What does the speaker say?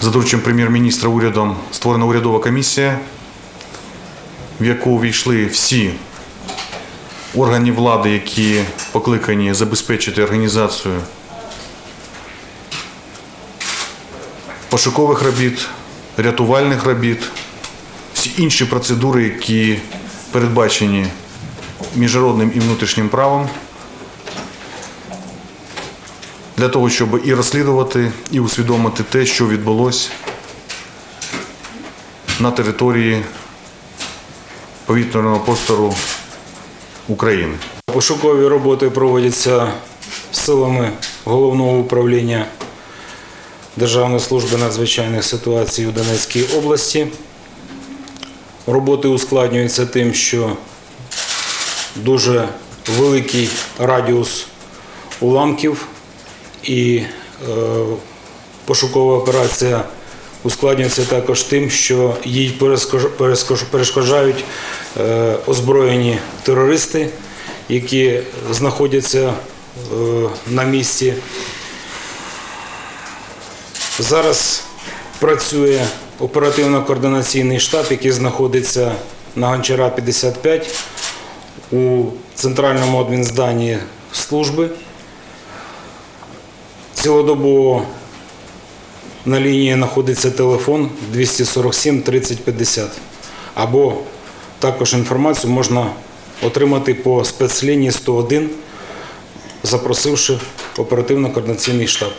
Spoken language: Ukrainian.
За дорученням прем'єр-міністра урядом створена урядова комісія, в яку увійшли всі органи влади, які покликані забезпечити організацію пошукових робіт, рятувальних робіт, всі інші процедури, які передбачені міжнародним і внутрішнім правом, для того, щоб і розслідувати, і усвідомити те, що відбулося на території повітряного простору України. Пошукові роботи проводяться силами головного управління Державної служби надзвичайних ситуацій у Донецькій області. Роботи ускладнюються тим, що дуже великий радіус уламків і е, пошукова операція ускладнюється також тим, що їй перешкоджають е, озброєні терористи, які знаходяться е, на місці. Зараз працює оперативно-координаційний штаб, який знаходиться на Гончара 55 у центральному адмінзданні служби. Цілодобово на лінії знаходиться телефон 247 30 50. Або також інформацію можна отримати по спецлінії 101, запросивши оперативно-координаційний штаб.